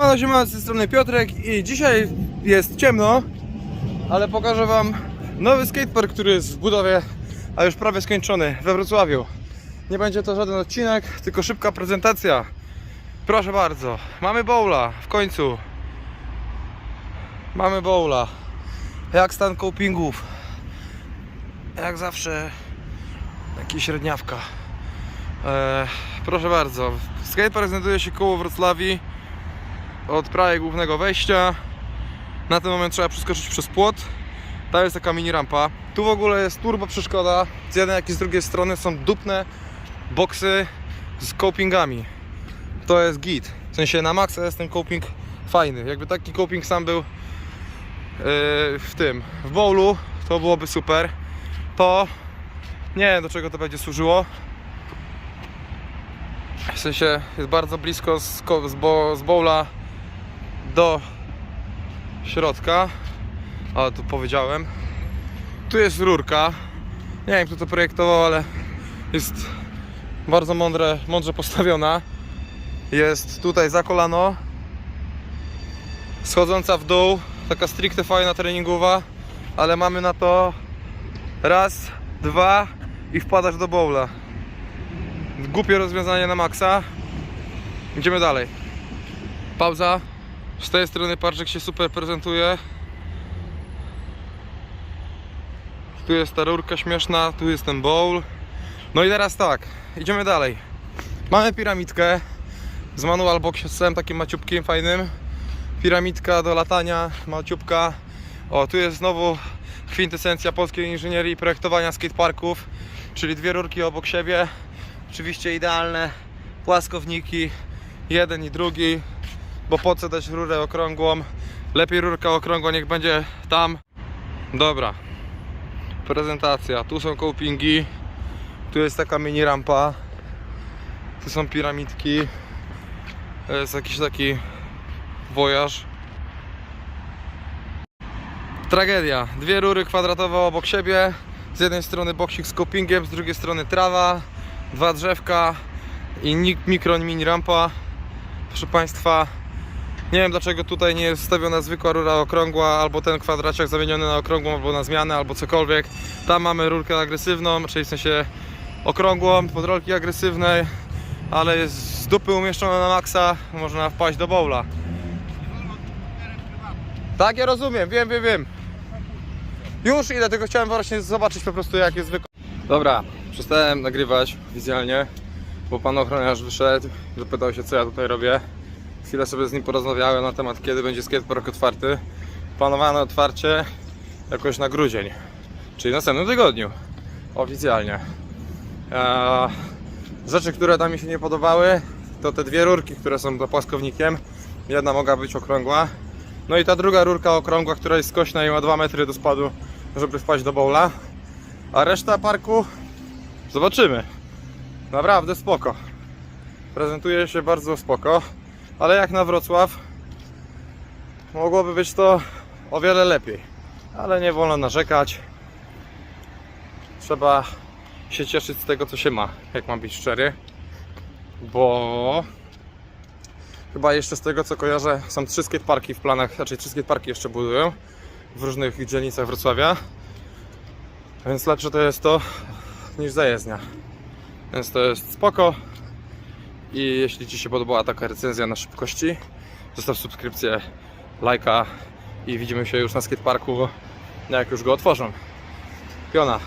Siemano, siemano, z tej strony Piotrek i dzisiaj jest ciemno, ale pokażę wam nowy skatepark, który jest w budowie, a już prawie skończony we Wrocławiu. Nie będzie to żaden odcinek, tylko szybka prezentacja. Proszę bardzo, mamy bowla w końcu. Mamy bowla. Jak stan copingów? Jak zawsze taki średniawka. Eee, proszę bardzo, skatepark znajduje się koło Wrocławii od prawie głównego wejścia. Na ten moment trzeba przeskoczyć przez płot. Tam jest taka mini rampa. Tu w ogóle jest turbo przeszkoda. Z jednej jak i z drugiej strony są dupne boksy z copingami. To jest git. W sensie na maksa jest ten coping fajny. Jakby taki coping sam był yy, w tym, w bowlu, to byłoby super. To nie wiem do czego to będzie służyło. W sensie jest bardzo blisko z, z, bo, z bowla do środka. Ale tu powiedziałem. Tu jest rurka. Nie wiem kto to projektował, ale jest bardzo mądre, mądrze postawiona. Jest tutaj za kolano. Schodząca w dół. Taka stricte fajna treningowa. Ale mamy na to raz, dwa i wpadasz do bowla. Głupie rozwiązanie na maksa. Idziemy dalej. Pauza. Z tej strony parczek się super prezentuje. Tu jest ta rurka śmieszna, tu jest ten bowl. No i teraz tak, idziemy dalej. Mamy piramidkę z manual boxem takim maciupkiem fajnym. Piramidka do latania, maciupka. O, tu jest znowu kwintesencja polskiej inżynierii i projektowania skateparków, czyli dwie rurki obok siebie. Oczywiście idealne płaskowniki, jeden i drugi, bo po co dać rurę okrągłą? Lepiej rurka okrągła niech będzie tam. Dobra. Prezentacja. Tu są copingi. Tu jest taka mini rampa. Tu są piramidki. Jest jakiś taki wojaż. Tragedia. Dwie rury kwadratowe obok siebie. Z jednej strony boksik z copingiem, z drugiej strony trawa. Dwa drzewka i ni- mikro mini rampa. Proszę Państwa, nie wiem dlaczego tutaj nie jest stawiona zwykła rura okrągła, albo ten kwadraciak zamieniony na okrągłą, albo na zmianę, albo cokolwiek. Tam mamy rurkę agresywną, czyli w sensie okrągłą, pod rolki agresywnej, ale jest z dupy umieszczona na maksa, można wpaść do bowla. Tak, ja rozumiem, wiem, wiem, wiem. Już idę, tylko chciałem właśnie zobaczyć po prostu jak jest zwykła. Dobra, przestałem nagrywać wizualnie, bo pan ochroniarz wyszedł, zapytał się co ja tutaj robię. Chwilę sobie z nim porozmawiałem na temat kiedy będzie skatepark otwarty. Planowane otwarcie jakoś na grudzień, czyli w następnym tygodniu. Oficjalnie. Eee, rzeczy, które tam mi się nie podobały, to te dwie rurki, które są do płaskownikiem. Jedna mogła być okrągła. No i ta druga rurka okrągła, która jest skośna i ma 2 metry do spadu, żeby wpaść do bowla. A reszta parku zobaczymy. Naprawdę spoko. Prezentuje się bardzo spoko, ale jak na Wrocław mogłoby być to o wiele lepiej. Ale nie wolno narzekać. Trzeba się cieszyć z tego, co się ma, jak mam być szczery. Bo chyba jeszcze z tego, co kojarzę, są trzy skateparki w planach, znaczy trzy skateparki jeszcze budują w różnych dzielnicach Wrocławia. Więc lepsze to jest to niż zajezdnia. Więc to jest spoko. I jeśli Ci się podobała taka recenzja na szybkości, zostaw subskrypcję, lajka i widzimy się już na skateparku, jak już go otworzą. Piona.